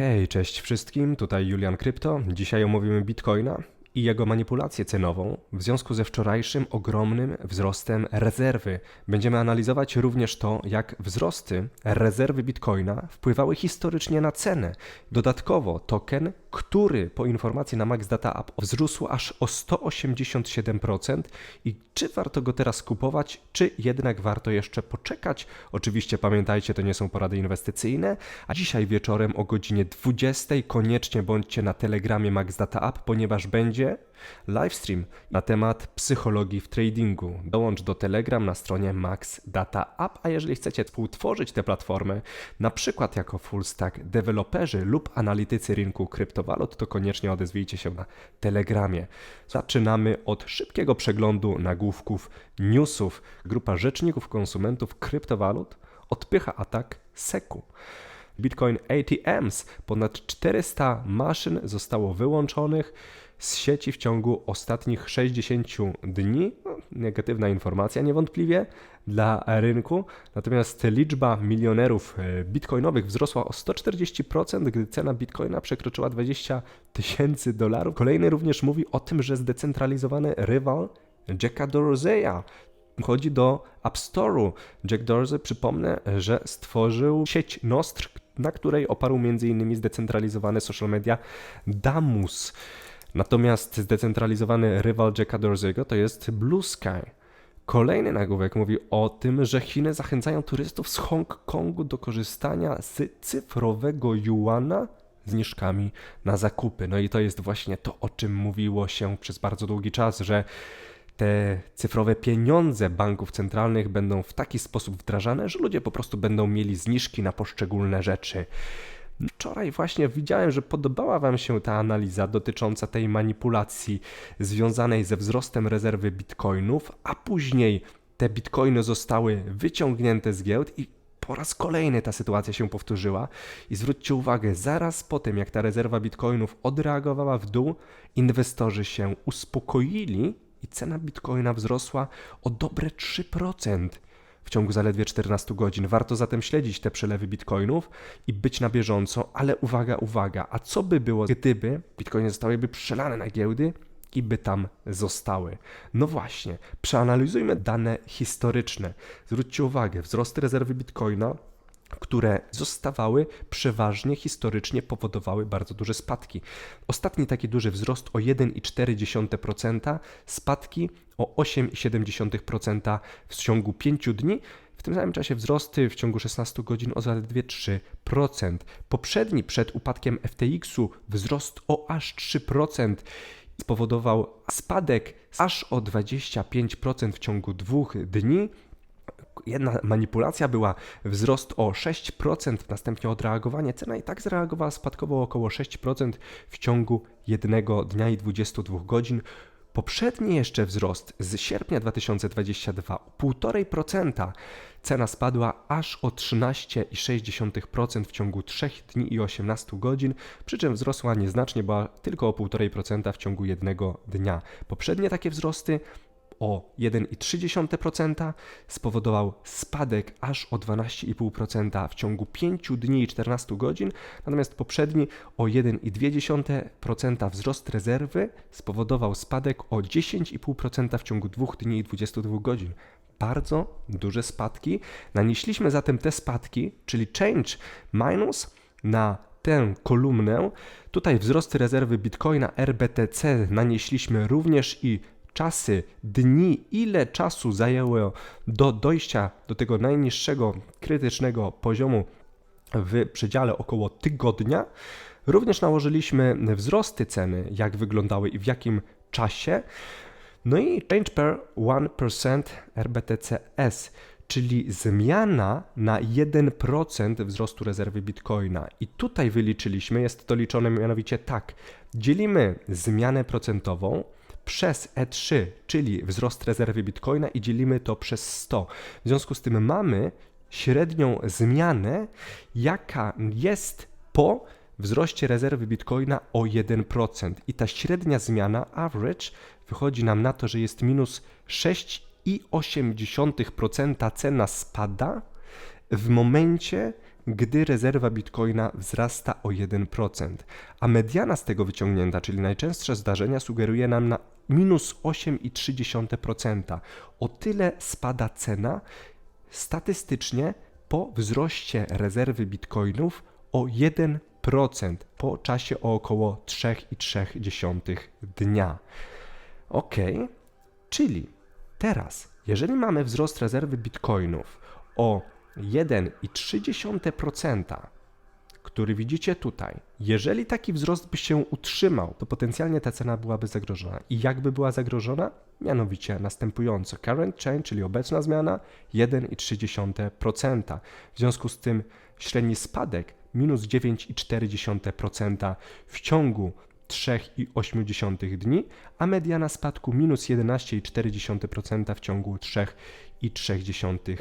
Hej, cześć wszystkim, tutaj Julian Krypto. Dzisiaj omówimy Bitcoina i jego manipulację cenową w związku ze wczorajszym ogromnym wzrostem rezerwy. Będziemy analizować również to, jak wzrosty rezerwy Bitcoina wpływały historycznie na cenę. Dodatkowo token, który po informacji na Max Data App wzrósł aż o 187% i czy warto go teraz kupować, czy jednak warto jeszcze poczekać. Oczywiście pamiętajcie, to nie są porady inwestycyjne, a dzisiaj wieczorem o godzinie 20 koniecznie bądźcie na Telegramie Max Data App, ponieważ będzie livestream na temat psychologii w tradingu. Dołącz do Telegram na stronie Max Data App, a jeżeli chcecie współtworzyć tę platformę, na przykład jako full stack deweloperzy lub analitycy rynku kryptowalut, to koniecznie odezwijcie się na Telegramie. Zaczynamy od szybkiego przeglądu nagłówków newsów. Grupa rzeczników konsumentów kryptowalut odpycha atak SECU. Bitcoin ATMs. Ponad 400 maszyn zostało wyłączonych z sieci w ciągu ostatnich 60 dni. Negatywna informacja niewątpliwie dla rynku. Natomiast liczba milionerów e, bitcoinowych wzrosła o 140%, gdy cena bitcoina przekroczyła 20 tysięcy dolarów. Kolejny również mówi o tym, że zdecentralizowany rywal Jacka Dorzeya chodzi do App Store'u. Jack Dorsey, przypomnę, że stworzył sieć Nostr, na której oparł m.in. zdecentralizowane social media Damus. Natomiast zdecentralizowany rywal Jacka Dorsey'ego to jest Blue Sky. Kolejny nagłówek mówi o tym, że Chiny zachęcają turystów z Hongkongu do korzystania z cyfrowego yuana zniżkami na zakupy. No i to jest właśnie to, o czym mówiło się przez bardzo długi czas, że te cyfrowe pieniądze banków centralnych będą w taki sposób wdrażane, że ludzie po prostu będą mieli zniżki na poszczególne rzeczy. Wczoraj właśnie widziałem, że podobała Wam się ta analiza dotycząca tej manipulacji związanej ze wzrostem rezerwy bitcoinów, a później te bitcoiny zostały wyciągnięte z giełd i po raz kolejny ta sytuacja się powtórzyła. I zwróćcie uwagę, zaraz po tym jak ta rezerwa bitcoinów odreagowała w dół, inwestorzy się uspokoili i cena bitcoina wzrosła o dobre 3% w ciągu zaledwie 14 godzin. Warto zatem śledzić te przelewy bitcoinów i być na bieżąco, ale uwaga, uwaga, a co by było, gdyby bitcoiny zostałyby przelane na giełdy i by tam zostały. No właśnie, przeanalizujmy dane historyczne. Zwróćcie uwagę, wzrost rezerwy bitcoina które zostawały przeważnie historycznie powodowały bardzo duże spadki. Ostatni taki duży wzrost o 1,4%, spadki o 8,7% w ciągu 5 dni. W tym samym czasie wzrosty w ciągu 16 godzin o zaledwie 3%. Poprzedni przed upadkiem FTX-u wzrost o aż 3% spowodował spadek aż o 25% w ciągu dwóch dni jedna manipulacja była wzrost o 6%, następnie odreagowanie. Cena i tak zareagowała spadkowo około 6% w ciągu jednego dnia i 22 godzin. Poprzedni jeszcze wzrost z sierpnia 2022 o 1,5%. Cena spadła aż o 13,6% w ciągu 3 dni i 18 godzin, przy czym wzrosła nieznacznie, była tylko o 1,5% w ciągu jednego dnia. Poprzednie takie wzrosty o 1,3% spowodował spadek aż o 12,5% w ciągu 5 dni i 14 godzin, natomiast poprzedni o 1,2% wzrost rezerwy spowodował spadek o 10,5% w ciągu 2 dni i 22 godzin bardzo duże spadki. Nanieśliśmy zatem te spadki, czyli change minus na tę kolumnę. Tutaj wzrost rezerwy Bitcoina RBTC nanieśliśmy również i czasy, dni, ile czasu zajęło do dojścia do tego najniższego krytycznego poziomu w przedziale około tygodnia. Również nałożyliśmy wzrosty ceny, jak wyglądały i w jakim czasie. No i change per 1% RBTCS, czyli zmiana na 1% wzrostu rezerwy bitcoina. I tutaj wyliczyliśmy, jest to liczone mianowicie tak. Dzielimy zmianę procentową przez E3, czyli wzrost rezerwy bitcoina i dzielimy to przez 100. W związku z tym mamy średnią zmianę, jaka jest po wzroście rezerwy bitcoina o 1%. I ta średnia zmiana, average, wychodzi nam na to, że jest minus 6,8% cena spada w momencie, gdy rezerwa bitcoina wzrasta o 1%, a mediana z tego wyciągnięta, czyli najczęstsze zdarzenia, sugeruje nam na minus 8,3%. O tyle spada cena statystycznie po wzroście rezerwy bitcoinów o 1% po czasie o około 3,3 dnia. Ok, czyli teraz, jeżeli mamy wzrost rezerwy bitcoinów o 1,3%, który widzicie tutaj, jeżeli taki wzrost by się utrzymał, to potencjalnie ta cena byłaby zagrożona. I jakby była zagrożona? Mianowicie następująco. Current change, czyli obecna zmiana, 1,3%. W związku z tym średni spadek minus 9,4% w ciągu 3,8 dni, a mediana spadku minus 11,4% w ciągu 3,3 dni.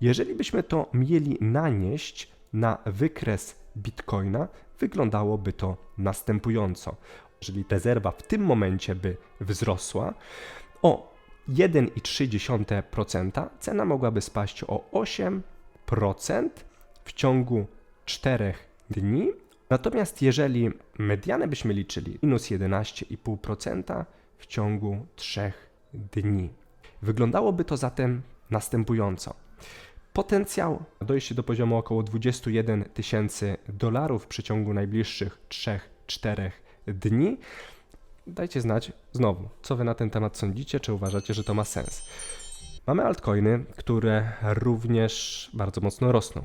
Jeżeli byśmy to mieli nanieść na wykres Bitcoina, wyglądałoby to następująco. Jeżeli rezerwa w tym momencie by wzrosła o 1,3%, cena mogłaby spaść o 8% w ciągu 4 dni. Natomiast jeżeli medianę byśmy liczyli minus 11,5% w ciągu 3 dni. Wyglądałoby to zatem następująco. Potencjał dojście do poziomu około 21 tysięcy dolarów w przeciągu najbliższych 3-4 dni. Dajcie znać znowu, co wy na ten temat sądzicie, czy uważacie, że to ma sens. Mamy altcoiny, które również bardzo mocno rosną.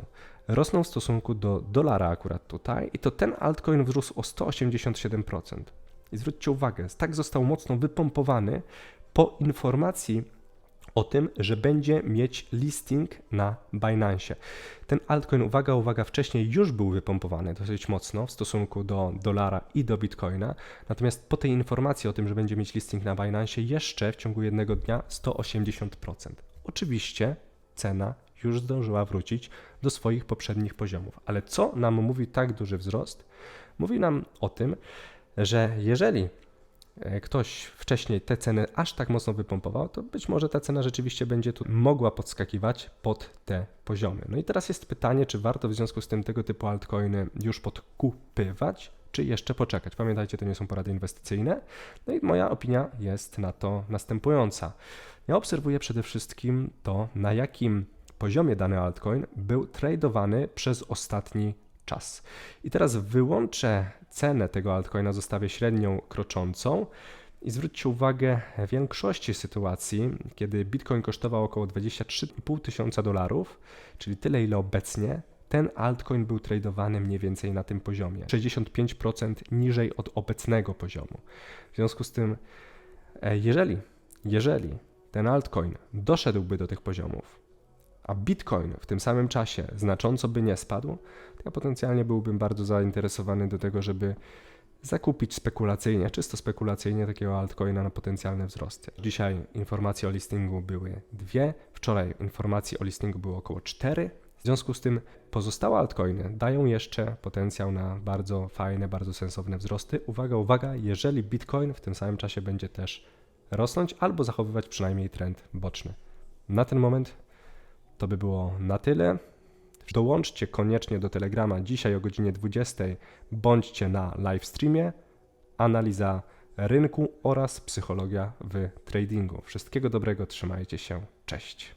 Rosną w stosunku do dolara akurat tutaj i to ten altcoin wzrósł o 187%. I zwróćcie uwagę, tak został mocno wypompowany po informacji o tym, że będzie mieć listing na Binance. Ten altcoin, uwaga, uwaga, wcześniej już był wypompowany dosyć mocno w stosunku do dolara i do bitcoina, natomiast po tej informacji o tym, że będzie mieć listing na Binance, jeszcze w ciągu jednego dnia 180%. Oczywiście cena już zdążyła wrócić do swoich poprzednich poziomów. Ale co nam mówi tak duży wzrost? Mówi nam o tym, że jeżeli ktoś wcześniej te ceny aż tak mocno wypompował, to być może ta cena rzeczywiście będzie tu mogła podskakiwać pod te poziomy. No i teraz jest pytanie, czy warto w związku z tym tego typu altcoiny już podkupywać, czy jeszcze poczekać. Pamiętajcie, to nie są porady inwestycyjne. No i moja opinia jest na to następująca. Ja obserwuję przede wszystkim to, na jakim poziomie dany altcoin był tradowany przez ostatni czas. I teraz wyłączę cenę tego altcoina, zostawię średnią kroczącą. I zwróćcie uwagę, w większości sytuacji, kiedy Bitcoin kosztował około 23,5 tysiąca dolarów, czyli tyle ile obecnie, ten altcoin był tradowany mniej więcej na tym poziomie. 65% niżej od obecnego poziomu. W związku z tym, e, jeżeli, jeżeli ten altcoin doszedłby do tych poziomów, a Bitcoin w tym samym czasie znacząco by nie spadł, to ja potencjalnie byłbym bardzo zainteresowany do tego, żeby zakupić spekulacyjnie, czysto spekulacyjnie takiego altcoina na potencjalne wzrosty. Dzisiaj informacje o listingu były dwie, wczoraj informacje o listingu było około cztery. W związku z tym pozostałe altcoiny dają jeszcze potencjał na bardzo fajne, bardzo sensowne wzrosty. Uwaga, uwaga, jeżeli Bitcoin w tym samym czasie będzie też rosnąć albo zachowywać przynajmniej trend boczny. Na ten moment to by było na tyle. Dołączcie koniecznie do Telegrama dzisiaj o godzinie 20. Bądźcie na live streamie. Analiza rynku oraz psychologia w tradingu. Wszystkiego dobrego, trzymajcie się. Cześć.